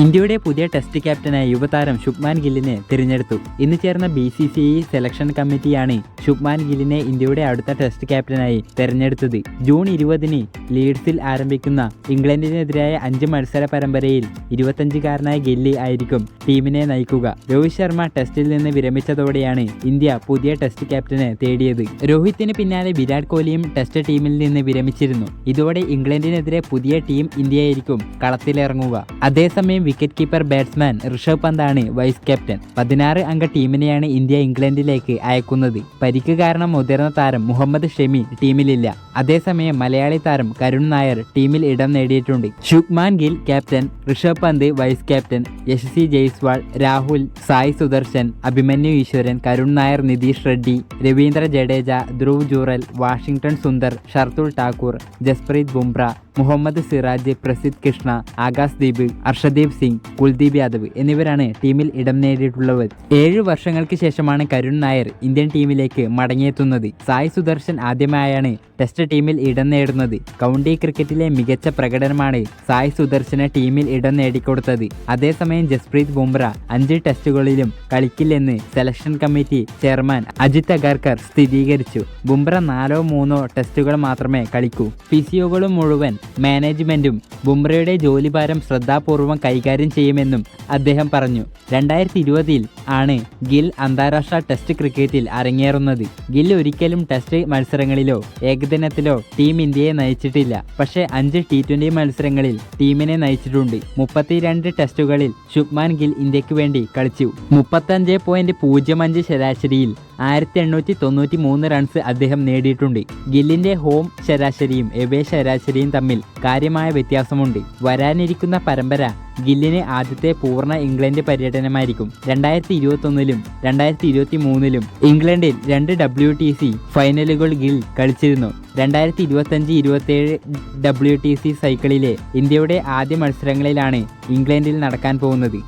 ഇന്ത്യയുടെ പുതിയ ടെസ്റ്റ് ക്യാപ്റ്റനായി യുവതാരം ശുഭ്മാൻ ഗില്ലിനെ തിരഞ്ഞെടുത്തു. ഇന്ന് ചേർന്ന B C C I selection കമ്മിറ്റിയാണ് ശുഭ്മാൻ ഗില്ലിനെ ഇന്ത്യയുടെ അടുത്ത ടെസ്റ്റ് ക്യാപ്റ്റനായി തെരഞ്ഞെടുത്തത്. ജൂൺ ഇരുപതിന് ലീഡ്സിൽ ആരംഭിക്കുന്ന ഇംഗ്ലണ്ടിനെതിരായ അഞ്ച് മത്സര പരമ്പരയിൽ ഇരുപത്തഞ്ചുകാരനായ ഗില്ലി ആയിരിക്കും ടീമിനെ നയിക്കുക. രോഹിത് ശർമ്മ ടെസ്റ്റിൽ നിന്ന് വിരമിച്ചതോടെയാണ് ഇന്ത്യ പുതിയ ടെസ്റ്റ് ക്യാപ്റ്റനെ തേടിയത്. രോഹിത്തിന് പിന്നാലെ വിരാട് കോഹ്ലിയും ടെസ്റ്റ് ടീമിൽ നിന്ന് വിരമിച്ചിരുന്നു. ഇതോടെ ഇംഗ്ലണ്ടിനെതിരെ പുതിയ ടീം ഇന്ത്യയായിരിക്കും കളത്തിലിറങ്ങുക. അതേസമയം വിക്കറ്റ് കീപ്പർ ബാറ്റ്സ്മാൻ ഋഷഭ് പന്താണ് വൈസ് ക്യാപ്റ്റൻ പതിനാറ് അംഗ ടീമിനെയാണ് ഇന്ത്യ ഇംഗ്ലണ്ടിലേക്ക് അയക്കുന്നത്. പരിക്ക് കാരണം മുതിർന്ന താരം മുഹമ്മദ് ഷെമി ടീമിലില്ല. അതേസമയം മലയാളി താരം കരുൺ നായർ ടീമിൽ ഇടം നേടിയിട്ടുണ്ട്. Shubman Gill captain Rishabh Pant vice captain Yashasvi Jaiswal Rahul Sai Sudharsan Abhimanyu Easwaran Karun Nair Nitish Reddy Ravindra Jadeja Dhruv Jurel Washington Sundar Shardul Thakur Jasprit Bumrah Mohammed Siraj Prasidh Krishna Akash Deep Arshdeep Singh Kuldeep Yadav എന്നിവരാണ് ടീമിൽ ഇടം നേടിയിട്ടുള്ളവർ ഏഴ് വർഷങ്ങൾക്ക് ശേഷമാണ് Karun Nair Indian ടീമിലേക്ക് മടങ്ങിയെത്തുന്നത്. സായ് സുദർശൻ ആദ്യമായാണ് test ടീമിൽ ഇടം നേടുന്നത്. കൗണ്ടി ക്രിക്കറ്റിലെ മികച്ച പ്രകടനമാണ് സായ് സുദർശന് ടീമിൽ ഇടം നേടിക്കൊടുത്തത്. അതേസമയം ജസ്പ്രീത് ബുംറ അഞ്ച് ടെസ്റ്റുകളിലും കളിക്കില്ലെന്ന് selection committee chairman Ajit Agarkar സ്ഥിരീകരിച്ചു. ബുംറ നാലോ മൂന്നോ ടെസ്റ്റുകൾ മാത്രമേ കളിക്കൂ. ഫിസിയോകളും മുഴുവൻ മാനേജ്മെന്റും ബുംറയുടെ ജോലിഭാരം ശ്രദ്ധാപൂർവം കൈകാര്യം ചെയ്യുമെന്നും അദ്ദേഹം പറഞ്ഞു. രണ്ടായിരത്തി ഇരുപതിൽ ആണ് ഗിൽ അന്താരാഷ്ട്ര ടെസ്റ്റ് ക്രിക്കറ്റിൽ അരങ്ങേറുന്നത്. ഗിൽ ഒരിക്കലും ടെസ്റ്റ് മത്സരങ്ങളിലോ ഏകദിനത്തിലോ ടീം ഇന്ത്യയെ നയിച്ചിട്ടില്ല. പക്ഷേ അഞ്ച് ടി ട്വന്റി മത്സരങ്ങളിൽ ടീമിനെ നയിച്ചിട്ടുണ്ട്. മുപ്പത്തിരണ്ട് ടെസ്റ്റുകളിൽ ശുഭ്മാൻ ഗിൽ ഇന്ത്യയ്ക്ക് വേണ്ടി കളിച്ചു. മുപ്പത്തഞ്ച് പോയിന്റ് പൂജ്യം അഞ്ച് ശരാശരിയിൽ ആയിരത്തി എണ്ണൂറ്റി തൊണ്ണൂറ്റി മൂന്ന് റൺസ് അദ്ദേഹം നേടിയിട്ടുണ്ട്. ഗില്ലിന്റെ ഹോം ശരാശരിയും എവേ ശരാശരിയും തമ്മിൽ കാര്യമായ വ്യത്യാസമുണ്ട്. വരാനിരിക്കുന്ന പരമ്പര ഗില്ലിന് ആദ്യത്തെ പൂർണ ഇംഗ്ലണ്ട് പര്യടനമായിരിക്കും. രണ്ടായിരത്തി ഇരുപത്തൊന്നിലും രണ്ടായിരത്തി ഇരുപത്തി മൂന്നിലും ഇംഗ്ലണ്ടിൽ രണ്ട് ഡബ്ല്യു ടി സി ഫൈനലുകൾ ഗിൽ കളിച്ചിരുന്നു. രണ്ടായിരത്തി ഇരുപത്തഞ്ച് ഇരുപത്തേഴ് ഡബ്ല്യു ടി സി സൈക്കിളിലെ ഇന്ത്യയുടെ ആദ്യ മത്സരങ്ങളിലാണ് ഇംഗ്ലണ്ടിൽ നടക്കാൻ പോകുന്നത്.